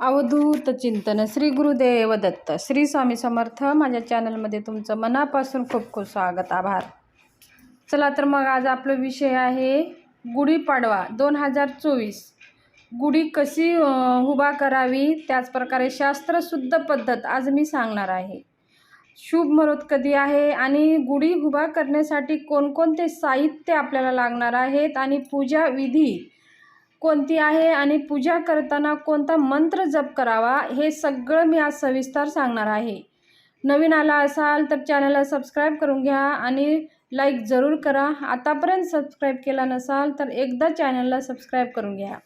अवधूत चिंतन श्री गुरुदेव दत्त. श्री स्वामी समर्थ माझ्या चॅनलमध्ये तुमचं मनापासून खूप खूप स्वागत आभार. चला तर मग आज आपला विषय आहे गुढीपाडवा दोन हजार चोवीस. गुढी कशी उभा करावी? त्याचप्रकारे शास्त्रशुद्ध पद्धत आज मी सांगणार आहे. शुभ मुहूर्त कधी आहे आणि गुढी उभा करण्यासाठी कोणकोणते साहित्य आपल्याला लागणार आहेत आणि पूजा विधी कोणती आहे आणि पूजा करताना कोणता मंत्र जप करावा हे सगळं मी आज सविस्तर सांगणार आहे. नवीन आला असाल तर चॅनलला सबस्क्राईब करून घ्या आणि लाईक जरूर करा. आतापर्यंत सबस्क्राईब केला नसाल तर एकदा चॅनलला सबस्क्राईब करून घ्या.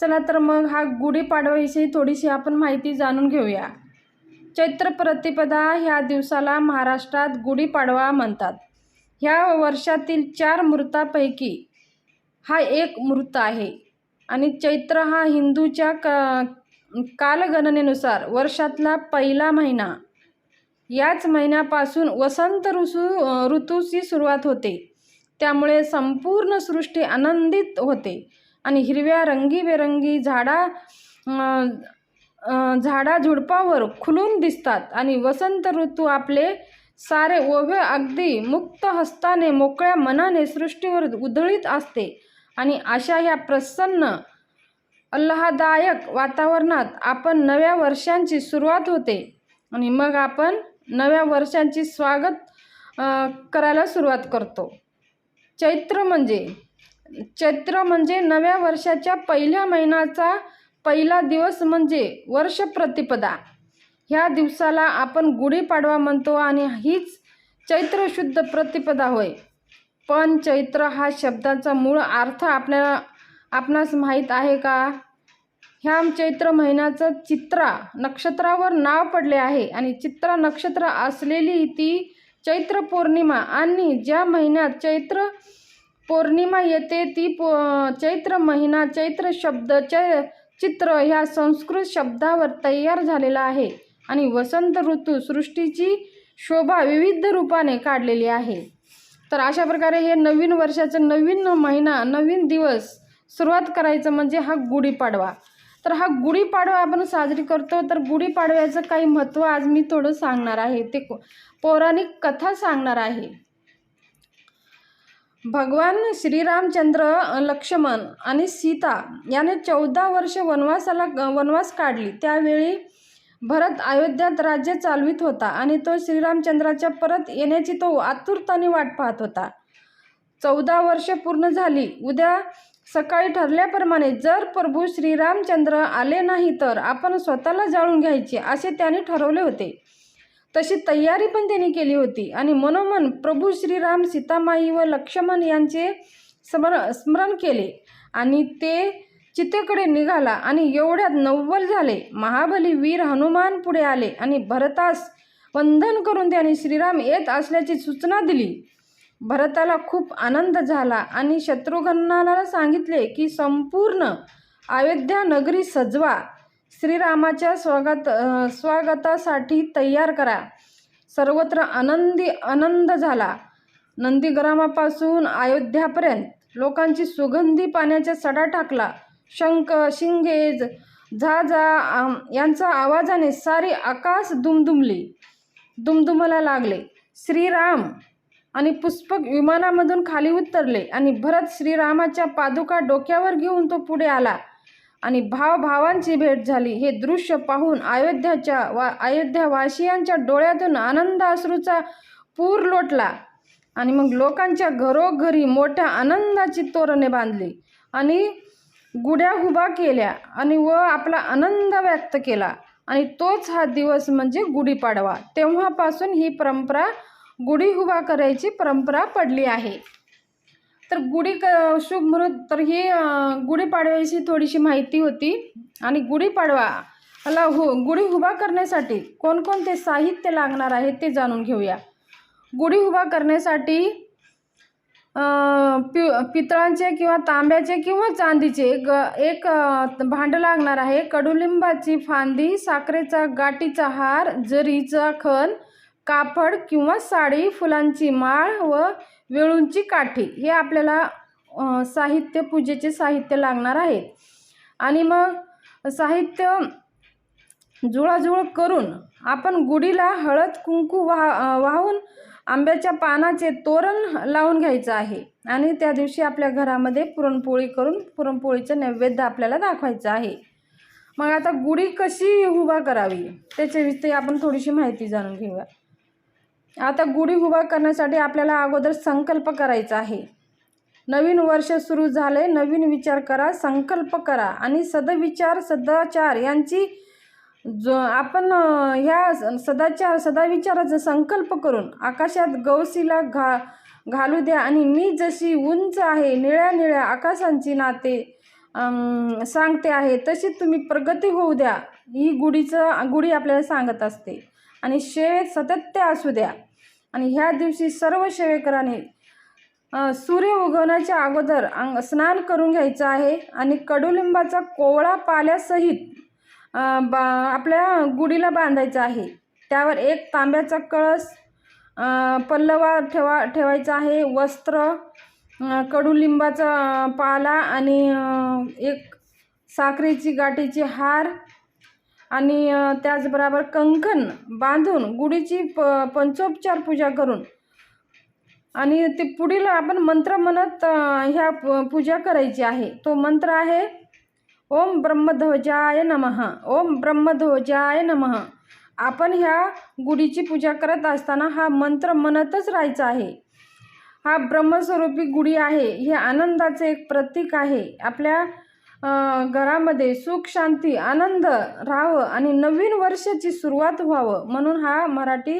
चला तर मग हा गुढीपाडव्याविषयी थोडीशी आपण माहिती जाणून घेऊया. चैत्र प्रतिपदा ह्या दिवसाला महाराष्ट्रात गुढीपाडवा म्हणतात. ह्या वर्षातील चार मृतापैकी हा एक मृत आहे. आणि चैत्र हा हिंदूच्या क कालगणनेनुसार वर्षातला पहिला महिना. याच महिन्यापासून वसंत ऋतू ऋतूची सुरुवात होते. त्यामुळे संपूर्ण सृष्टी आनंदित होते. आणि हिरव्या रंगीबेरंगी झाडा झाडा झुडपावर झाडाझुडपावर खुलून दिसतात. आणि वसंत ऋतू आपले सारे ओघे अगदी मुक्त हस्ताने मोकळ्या मनाने सृष्टीवर उधळीत असते. आणि अशा ह्या प्रसन्न आल्हादायक वातावरणात आपण नव्या वर्षांची सुरुवात होते. आणि मग आपण नव्या वर्षांची स्वागत करायला सुरुवात करतो. चैत्र म्हणजे चैत्र म्हणजे नव्या वर्षाच्या पहिल्या महिन्याचा पहिला दिवस म्हणजे वर्ष प्रतिपदा. ह्या दिवसाला आपण गुढीपाडवा म्हणतो आणि हीच चैत्र शुद्ध प्रतिपदा होय. पण चैत्र हा शब्दाचा मूळ अर्थ आपल्याला आपणास माहीत आहे का? ह्या चैत्र महिन्याचं चित्रा नक्षत्रावर नाव पडले आहे आणि चित्रा नक्षत्र असलेली ती चैत्र पौर्णिमा आणि ज्या महिन्यात चैत्र पौर्णिमा येते ती पो चैत्र महिना चैत्र शब्द चै चित्र ह्या संस्कृत शब्दावर तयार झालेला आहे आणि वसंत ऋतू सृष्टीची शोभा विविध रूपाने काढलेली आहे. तर अशा प्रकारे हे नवीन वर्षाचं नवीन महिना नवीन दिवस सुरुवात करायचं म्हणजे हा गुढीपाडवा तर हा गुढीपाडवा आपण साजरी करतो तर गुढीपाडव्याचं काही महत्त्व आज मी थोडं सांगणार आहे. ते को- पौराणिक कथा सांगणार आहे. भगवान श्रीरामचंद्र लक्ष्मण आणि सीता याने चौदा वर्ष वनवासाला वनवास काढली. त्यावेळी भरत अयोध्यात राज्य चालवित होता आणि तो श्रीरामचंद्राच्या परत येण्याची तो आतुरताने वाट पाहत होता. चौदा वर्ष पूर्ण झाली. उद्या सकाळी ठरल्याप्रमाणे जर प्रभू श्रीरामचंद्र आले नाही तर आपण स्वतःला जाळून घ्यायचे असे त्याने ठरवले होते. तशी तयारी पण त्यांनी केली होती आणि मनोमन प्रभू श्रीराम सीतामाई व लक्ष्मण यांचे स्मर स्मरण केले आणि ते चितेकडे निघाला आणि एवढ्यात नव्वल झाले. महाबली वीर हनुमान पुढे आले आणि भरतास वंदन करून त्याने श्रीराम येत असल्याची सूचना दिली. भरताला खूप आनंद झाला आणि शत्रुघ्नाला सांगितले की संपूर्ण अयोध्या नगरी सजवा. श्रीरामाच्या स्वागत स्वागतासाठी तयार करा. सर्वत्र आनंदी आनंद झाला. नंदीग्रामापासून अयोध्यापर्यंत लोकांची सुगंधी पाण्याचा सडा टाकला. शंख शिंगेज ज- झाजा आम- यांचा आवाजाने सारी आकाश दुमदुमली दुमदुमला लागले. श्रीराम आणि पुष्पक विमानामधून खाली उतरले आणि भरत श्रीरामाच्या पादुका डोक्यावर घेऊन तो पुढे आला आणि भावभावांची भेट झाली. हे दृश्य पाहून अयोध्याच्या वा अयोध्यावासियांच्या डोळ्यातून आनंद अश्रूचा पूर लोटला आणि मग लोकांच्या घरोघरी मोठ्या आनंदाची तोरणे बांधली आणि गुढ्या उभा केल्या आणि व आपला आनंद व्यक्त केला. आणि तोच हा दिवस म्हणजे गुढीपाडवा. तेव्हापासून ही परंपरा गुढी उभा करायची परंपरा पडली आहे. तर गुढी क शुभ मुहूर्त तर ही गुढीपाडव्याची थोडीशी माहिती होती. आणि गुढीपाडवा ला हो गुढी उभा करण्यासाठी कोणकोणते साहित्य लागणार आहे ते जाणून घेऊया. गुढी उभा करण्यासाठी पि पितळांचे किंवा तांब्याचे किंवा चांदीचे ग एक भांडं लागणार आहे. कडुलिंबाची फांदी साखरेचा गाठीचा हार जरीचा खण कापड किंवा साडी फुलांची माळ व वेळूंची काठी हे आपल्याला साहित्य पूजेचे साहित्य लागणार आहे. आणि मग साहित्य जुळाजुळ करून आपण गुढीला हळद कुंकू वाह वाहून आंब्याच्या पानाचे तोरण लावून घ्यायचं आहे. आणि त्या दिवशी आपल्या घरामध्ये पुरणपोळी करून पुरणपोळीचं नैवेद्य आपल्याला दाखवायचं आहे. मग आता गुढी कशी उभा करावी? त्याच्याविषयी आपण थोडीशी माहिती जाणून घेऊया. आता गुढी उभा करण्यासाठी आपल्याला अगोदर संकल्प करायचा आहे. नवीन वर्ष सुरू झाले नवीन विचार करा संकल्प करा. आणि सदविचार सदाचार यांची जो आपण ह्या सदाचार सदाविचाराचा संकल्प करून आकाशात गवसीला घा घालू द्या आणि मी जशी उंच आहे निळ्या निळ्या आकाशांची नाते सांगते आहे तशी तुम्ही प्रगती होऊ द्या ही गुढीचं गुढी आपल्याला सांगत असते. आणि शेवेत सातत्य असू द्या. आणि ह्या दिवशी सर्व शेवेकरांनी सूर्य उगवण्याच्या अगोदर अंग स्नान करून घ्यायचं आहे आणि कडुलिंबाचा कोवळा पाल्यासहित बा आपल्या गुढीला बांधायचं आहे. त्यावर एक तांब्याचा कळस पल्लवा ठेवा ठेवायचा आहे. वस्त्र कडुलिंबाचा पाला आणि एक साखरेची गाठीची हार आणि त्याचबरोबर कंकण बांधून गुढीची प पंचोपचार पूजा करून आणि ते पुढील आपण मंत्र म्हणत ह्या पूजा करायची आहे. तो मंत्र आहे ओम ब्रह्मध्वजाय नमः. ओम ब्रह्मध्वजाय नमः. आपण ह्या गुढीची पूजा करत असताना हा मंत्र म्हणतच राहायचा आहे. हा ब्रह्मस्वरूपी गुढी आहे. हे आनंदाचे एक प्रतीक आहे. आपल्या घरामध्ये सुख शांती आनंद राहावं आणि नवीन वर्षाची सुरुवात व्हावं म्हणून हा मराठी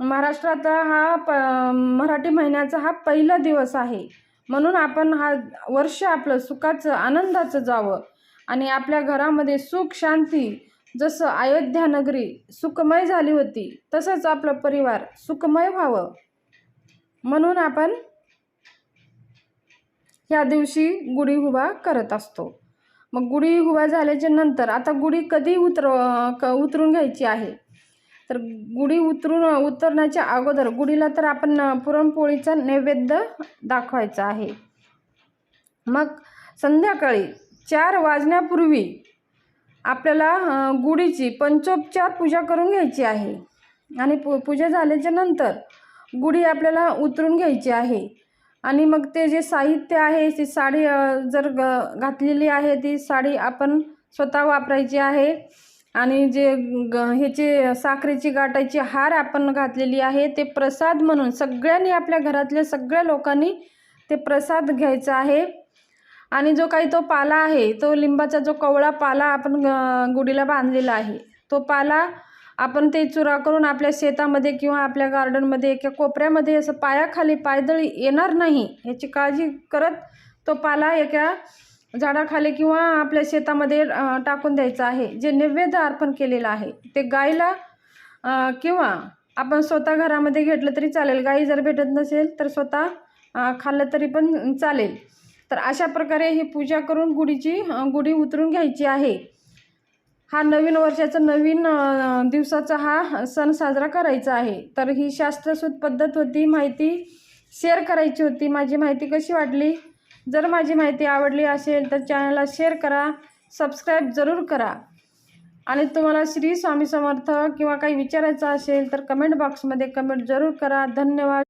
महाराष्ट्राचा हा प मराठी महिन्याचा हा पहिला दिवस आहे. म्हणून आपण हा वर्ष आपलं सुखाचं आनंदाचं जावं. आणि आपल्या घरामध्ये सुख शांती जसं अयोध्या नगरी सुखमय झाली होती तसंच आपलं परिवार सुखमय व्हावं. म्हणून आपण ह्या दिवशी गुढी उभा करत असतो. मग गुढी उभा झाल्याच्यानंतर आता गुढी कधी उतर क उतरून घ्यायची आहे? तर गुढी उतरून उतरण्याच्या अगोदर गुढीला तर आपण पुरणपोळीचा नैवेद्य दाखवायचा आहे. मग संध्याकाळी चार वाजण्यापूर्वी आपल्याला गुढीची पंचोपचार पूजा करून घ्यायची आहे. आणि पू पूजा झाल्याच्यानंतर गुढी आपल्याला उतरून घ्यायची आहे. आणि मग ते जे साहित्य आहे ती साडी जर ग घातलेली आहे ती साडी आपण स्वतः वापरायची आहे. आणि जे ग ह्याचे साखरेची गाठायची हार आपण घातलेली आहे ते प्रसाद म्हणून सगळ्यांनी आपल्या घरातल्या सगळ्या लोकांनी ते प्रसाद घ्यायचा आहे. आणि जो काही तो पाला आहे तो लिंबाचा जो कवळा पाला आपण ग- गुढीला बांधलेला आहे तो पाला आपण ते चुरा करून आपल्या शेतामध्ये किंवा आपल्या गार्डनमध्ये एका कोपऱ्यामध्ये असं पायाखाली पायदळी येणार नाही याची काळजी करत तो पाला एका झाडाखाली किंवा आपल्या शेतामध्ये टाकून द्यायचा आहे जे नैवेद्य अर्पण केलेलं आहे ते गायला किंवा आपण स्वतः घरामध्ये घेतलं तरी चालेल गाई जर भेटत नसेल तर स्वतः खाल्लं तरी पण चालेल. तर अशा प्रकारे ही पूजा करून गुढीची गुढी उतरून घ्यायची आहे. हा नवीन वर्षाचा नवीन दिवसाचा हा सण साजरा करायचा आहे. तर ही शास्त्रशुद्ध पद्धत होती माहिती शेअर करायची होती. माझी माहिती कशी वाटली? जर माझी माहिती आवडली असेल तर चॅनलला शेअर करा सबस्क्राईब जरूर करा. आणि तुम्हाला श्री स्वामी समर्थ किंवा काही विचारायचं असेल तर कमेंट बॉक्समध्ये कमेंट जरूर करा. धन्यवाद.